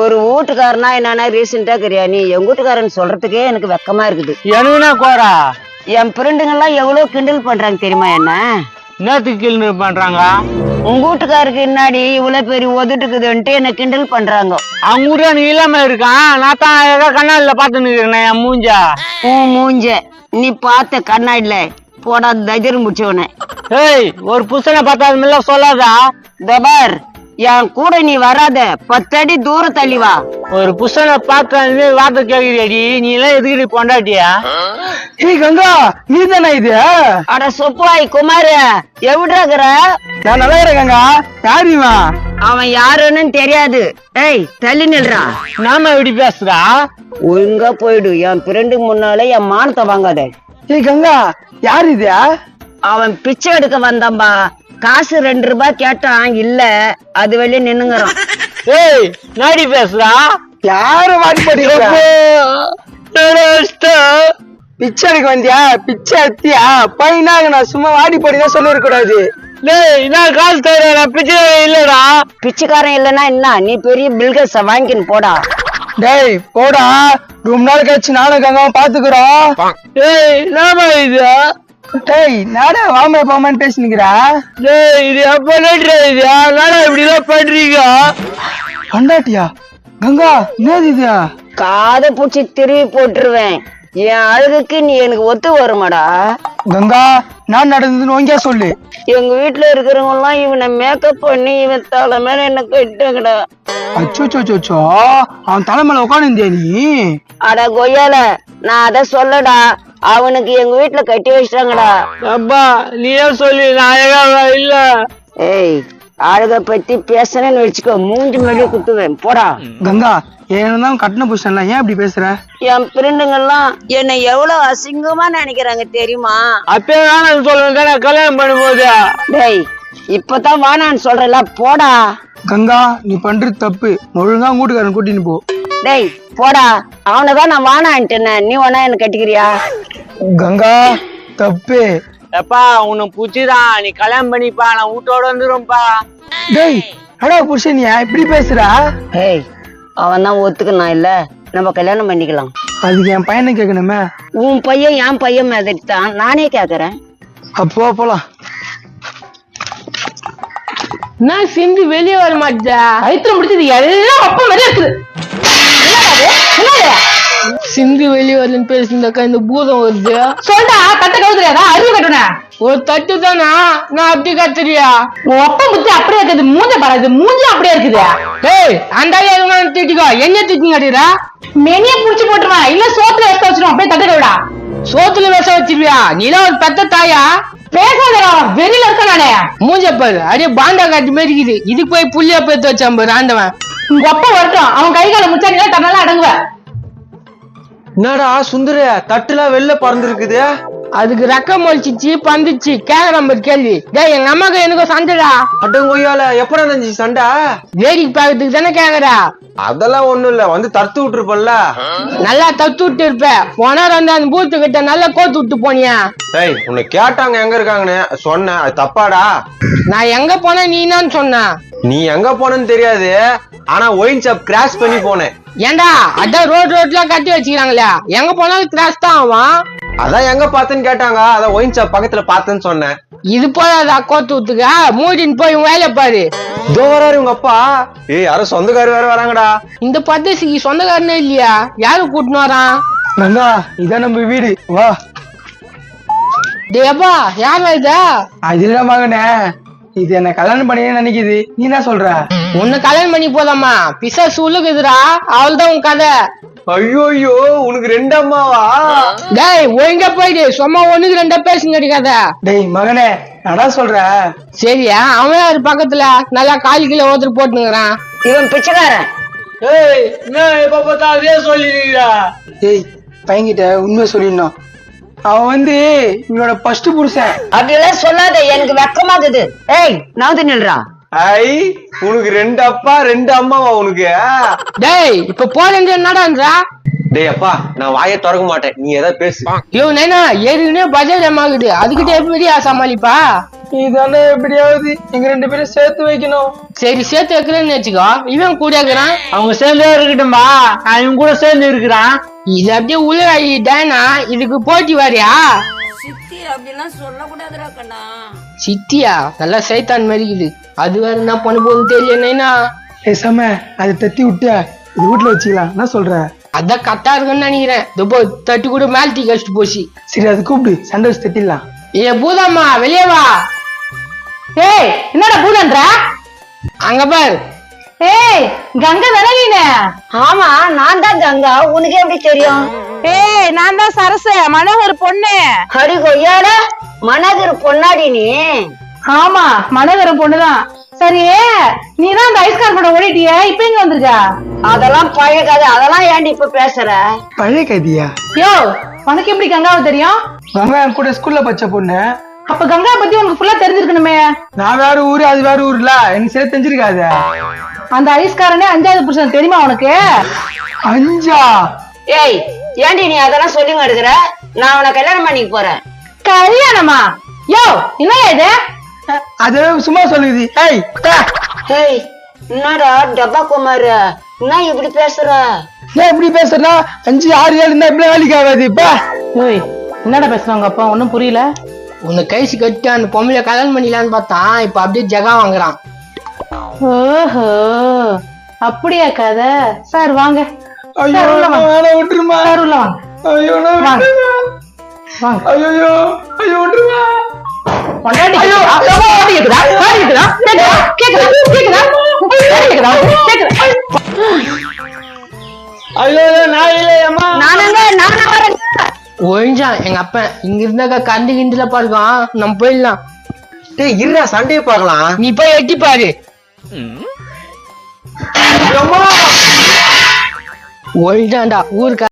ஒரு வீட்டுக்காரனா என்னன்னா ரீசெண்டா இருக்கிறியா நீ எங்க வீட்டுக்காரன் சொல்றதுக்கே எனக்கு வெக்கமா இருக்குது. எனக்குனா கோரா? என் ஃப்ரெண்டுங்கெல்லாம் எவ்வளவு கிண்டல் பண்றாங்க தெரியுமா என்ன? என்னத்துக்கு கிளம்பி பண்றாங்க? உங்க வீட்டுக்காருக்கு முன்னாடி இவ்வளவு பெரிய ஒதுட்டுக்குதுன்ட்டு என்ன கிண்டல் பண்றாங்க? அவங்க கூட நீ இல்லாம இருக்கான் நான் தான் ஏதோ கண்ணாடில பார்த்து நிக்கிறேன் என் மூஞ்சா. உன் மூஞ்ச நீ பார்த்த கண்ணாடில போடா தஜர் முடிச்சவன ஏய் ஒரு புருஷனை பார்த்தா அது மாதிரிலாம் சொல்லாதா. தபார். என் கூட நீ வராத. பத்தடி தூரம் தள்ளி வா. ஒரு புருஷனை மாதிரி வார்த்தை கேக்குறியாடி. நீ எல்லாம் எதுக்கடி பொண்டாட்டியா? ஏய் கங்கா நீ தானே இது? அட சொப்பாய் குமார் எவிடுறாக்குற நான் நல்லா இருக்கிறேன் கங்கா. யார் இவன்? அவன் யாருன்னு தெரியாது. ஏய் தள்ளி நில்றா. நாம எப்படி பேசுறா? ஒழுங்கா போயிடு. என் ஃப்ரெண்டுக்கு முன்னால என் மானத்தை வாங்காத. ஏய் கங்கா யார் இது? அவன் பிச்சை எடுக்க வந்தான்பா காசு ரெண்டு ரூபாய் கேட்டான் இல்ல அது வெளியே நின்னுங்கிறான் ஏய் நாடி பேசுறா? யார வாடி படிக்கிற பிச்சை எடுக்க வந்தியா? பிச்சை எடுத்தியா? பையனாக நான் சும்மா வாடி படிதான் சொல்லிருக்க கூடாது டேய் நான் காசு இல்லடா. பிச்சைக்காரன் இல்லைன்னா என்ன? நீ பெரிய பில்கஸ வாங்கின்னு போடா. டேய் போடா. ரொம்ப நாள் கழிச்சு நானும் கங்காவும் பாத்துக்கிறோம் ஏய் நாம இது? டேய் நாடா வாமே போமான்னு பேசினுக்கிறா? டேய் இது எப்ப லேட்ரா இது நாடா இப்படி எல்லாம் பண்றீங்க? பண்டாட்டியா? கங்கா என்னது இது? காதை பூச்சி திருவி போட்டுருவேன். என் அழகுக்கு நீ எனக்கு ஒத்து வருமாடா. கங்கா நான் நடந்ததுன்னு ஓங்கியா சொல்லு. எங்க வீட்டுல இருக்கிறவங்க எல்லாம் இவனை மேக்கப் பண்ணி இவன் தலை மேல என்ன கட்டுங்கடா அச்சோ சோ அவன் தலைமையில உட்காந்து நீ? அட கொய்யால நான் அத சொல்லடா. அவனுக்கு எங்க வீட்டுல கட்டி வச்சிட்டாங்கடா. அப்பா நீயே சொல்லி நான் அழகா இல்ல? ஏய் அழக பத்தி பேசுறேன்னு வச்சுக்கோ மூஞ்சி மேலே குத்துவேன் போடா. கங்கா ஏன் கட்டின புருஷன்ல ஏன் இப்படி பேசுற? என் ஃப்ரெண்டுங்கெல்லாம் என்னை எவ்வளவு அசிங்கமா நினைக்கிறாங்க தெரியுமா? அப்பயே வேணாம் தானே கல்யாணம் பண்ணும்போது. டேய் இப்பதான் வானான்னு சொல்றல போடா. கங்கா நீ பண்றது தப்பு. ஒழுங்கா உங்க வீட்டுக்காரன் கூட்டின்னு போ. டேய் போடா. அவனைதான் நான் வானான்ட்டேனே. நீ வேணா என்ன கட்டிக்கிறியா? கங்கா தப்பு. எப்பா உனக்கு புச்சிதான் நீ கல்யாணம் பண்ணிப்பா. நான் வீட்டோட வந்துரும்பா டேய் அடா புருஷன் நீ இப்படி பேசுறா? ஏய் அவன் தான் ஒத்துக்கணும் இல்ல. நம்ம கல்யாணம் பண்ணிக்கலாம். அதுக்கு என் பையனை கேட்கணுமே? உன் பையன் என் பையன் மாதிரி தான் நானே கேக்குறேன். அப்போ போலாம். நான் சிந்து வெளியே வர மாட்டா வயிற்று முடிச்சது எல்லாம் அப்ப மாதிரி இருக்குது. சிந்து வெளியே வரலன்னு பேசியிருந்தாக்கா இந்த பூதம் வருது. சொல்டா தட்டை கவுத்துறியாடா அறிவு கட்டுன. ஒரு தட்டு தானா? நான் அப்படி கத்துறியா? உன் அப்பா முத்தி அப்படியே இருக்குது மூஞ்ச பாரு மூஞ்சி அப்படியே இருக்குது. டேய் அந்த எதுவும் திட்டிக்கோ என்ன திட்டி கட்டிடுறா மெனிய புடிச்சு போட்டுருவேன் இல்ல சோத்துல எடுத்து வச்சிரும் அப்படியே தட்டு கவிடா சோத்துல விஷ வச்சிருவியா? நீலாம் ஒரு பெத்த தாயா? பேசாதடா வெளியில இருக்க நானே. மூஞ்ச பாரு. அப்படியே பாண்டா காட்டி மாதிரி இருக்குது. இதுக்கு போய் புள்ளியா பேத்து வச்சான் பாரு ஆண்டவன். உங்க அப்பா வரட்டும். அவன் கை கால முச்சாங்க தன்னால அடங்குவேன் என்னடா சுந்தர தட்டுலாம் வெளில பறந்துருக்குது. அதுக்கு ரக்கம் ஒழிச்சிச்சு பந்துச்சு. கேக்குற மாதிரி கேள்வி. டேய் எங்க அம்மாக்கு எனக்கும் சண்டைடா? அட்டங்கொய்யால எப்படா இருந்துச்சு சண்டை? வேடிக்கை பார்க்கறதுக்கு தானே கேக்குறா? அதெல்லாம் ஒண்ணும் இல்ல. வந்து தடுத்து விட்டுருப்பல்ல நல்லா தத்து விட்டு இருப்ப போனா அந்த பூத்து கிட்ட நல்லா கோத்து விட்டு போனியா? டேய் உன்னை கேட்டாங்க எங்க இருக்காங்கன்னு. சொன்னேன். அது தப்பாடா? நான் எங்க போனா நீ என்னன்னு சொன்ன. நீ எங்க போனன்னு தெரியாது. ஆனா ஒயின் ஷாப் கிராஷ் பண்ணி போனேன். ஏண்டா அதான் ரோட் ரோட்லாம் கட்டி வச்சுக்கிறாங்களே. எங்க போனாலும் கிராஸ் தான் ஆவான். அதான் எங்க பார்த்தேன்னு கேட்டாங்க. அதான் ஒயின் ஷாப் பக்கத்துல பார்த்தேன்னு சொன்னேன். இது போதாதா கோத்து விட்டுக்க. மூடின்னு போய் உன் வேலையை பாரு. இதோ வராரு உங்க அப்பா. ஏய் யாரும் சொந்தக்காரர் வேற வராங்கடா. இந்த பத்தசிக்கு சொந்தக்காரனே இல்லையா? யாரு கூட்டின்னு வரான்? கங்கா இதான் நம்ம வீடு. வா. டேப்பா யாரா இதா? அது என்ன மகனே. இது என்ன கல்யாணம் பண்ணி நினைக்குது. நீ என்ன சொல்ற? உன்னை கல்யாணம் பண்ணி போதாமா பிசா சுழுகுதுடா அவள் தான் உன் கதை. ஐயோ ஐயோ உனக்கு ரெண்டு அம்மாவா? டேய் ஒழுங்கா போயிடு. சும்மா ஒண்ணுக்கு ரெண்டா பேசுங்க கதை டேய் மகனே நடா சொல்ற? சரியா? அவன் யாரு பக்கத்துல நல்லா கால் கிலோ ஒருத்தர் போட்டுங்கிறான் இவன் பிச்சைக்காரன். ஏய் என்ன எப்ப பார்த்தா அதே சொல்லிருக்கா டேய் பையன்கிட்ட உண்மை சொல்லிடணும். அவன் வந்து இவனோட ஃபர்ஸ்ட் புருஷன். அப்படியெல்லாம் சொல்லாத எனக்கு வெக்கமாகுது. ஏய் நவுந்து நில்றா. ஐ உனக்கு ரெண்டு அப்பா ரெண்டு அம்மாவா உனக்கு? டேய் இப்ப போறேங்க என்னடான்றா டேய் அப்பா நான் வாயை திறக்க மாட்டேன். நீ ஏதாவது பேசு. இவன் என்ன ஏற்கனவே பஜாஜ் அம்மாக்குது அதுக்கிட்ட எப்படி சமாளிப்பா? இதானே எப்படியாவது எங்க ரெண்டு பேரும் சேர்த்து வைக்கணும். சரி சேர்த்து வைக்கிறேன்னு வச்சுக்கோ. இவன் கூட இருக்கிறான். அவங்க சேர்ந்தே இருக்கட்டும்பா நான் இவங்க கூட சேர்ந்து இருக்கிறான். இது அப்படியே உள்ள இதுக்கு போட்டி வாரியா? சித்தி அப்படிலாம் சொல்லக்கூடாதுடா கண்ணா. சித்தியா நல்லா சைத்தான் மாதிரி இருக்குது அது வேற என்ன பண்ண போகுதுன்னு தெரியலன்னா பேசாம அதை தட்டி விட்டு. இது வீட்டுல வச்சுக்கலாம். என்ன சொல்ற? அதான் கரெக்டா இருக்குன்னு நினைக்கிறேன். இதோ தட்டி கூட மேல் தீ கழிச்சிட்டு போச்சு. சரி அதை கூப்பிடு. சண்டை வச்சு தட்டிடலாம். ஏ பூதம்மா வெளியே வா. ஏய் என்னடா பூதன்ற? அங்க பாரு. ஏய் கங்கை தானே நீனு ஆமா நான் தான் கங்கா. உனக்கு எப்படி தெரியும்? ஏய் நான் தான் சரச. மனோகர் பொண்ணு. ஹரி கொய்யாட மனதிரு பொன்னாடி நீ. ஆமா மனோகரம் பொண்ணுதான். சரி நீ தான் அந்த ஐஸ்கார் படம் ஓடிட்டிய. இப்ப எங்க வந்திருக்க? அதெல்லாம் பழைய கதை. அதெல்லாம் ஏன்டி இப்ப பேசுற? பழைய கைதியா? யோ உனக்கு எப்படி கங்காவை தெரியும்? கங்கா என் கூட ஸ்கூல்ல படிச்ச பொண்ணு. அப்ப கங்கா பத்தி உனக்கு ஃபுல்லா தெரிஞ்சிருக்கணுமே. நான் வேற ஊரு அது வேற ஊர்ல. எனக்கு சரியா தெரிஞ்சிருக்காது. அந்த ஐஸ்காரனே அஞ்சாவது புருஷன் தெரியுமா உனக்கு? அஞ்சா? ஏய் ஏன்டி நீ அதெல்லாம் சொல்லிங்க எடுக்கிற நான் உன கல்யாணம் பண்ணிக்க போறேன். கல்யாணமா? யோ என்ன இது? அது சும்மா சொல்லுது. ஏய். ஏய் என்னடா டப்பா குமார்? என்ன இப்படி பேசுற? ஏன் இப்படி பேசுறா அஞ்சு ஆறு ஏழு இருந்தா இப்படி வேலைக்கு ஆகாது. இப்ப ஏய் என்னடா பேசுறாங்க அப்பா? ஒன்னும் புரியல. உன்னை கைசி கட்டி அந்த பொம்பளை கல்யாணம் பண்ணிக்கலான்னு பார்த்தான் இப்ப அப்படியே ஜெகா வாங்குறான். ஓஹோ அப்படியா கதை? சார் வாங்க. ஐயோ. வேணாம் விட்டுருமா? சார் உள்ள வாங்க. ஐயோ நான் வாங்க. விட்டுருமா. வாங்க. ஐயோ விட்டுருமா? நான் இல்லையம்மா நானுங்க? நானும் வரேங்க ஒழிஞ்சான் எங்க அப்பன் இங்க இருந்தாக்கா கண்டு கிண்டுல பாருக்கான் நம்ம போயிடலாம். டேய் இருடா சண்டையை பார்க்கலாம். நீ போய் எட்டி பாரு. ஒழிஞ்சான்டா ஊருக்கு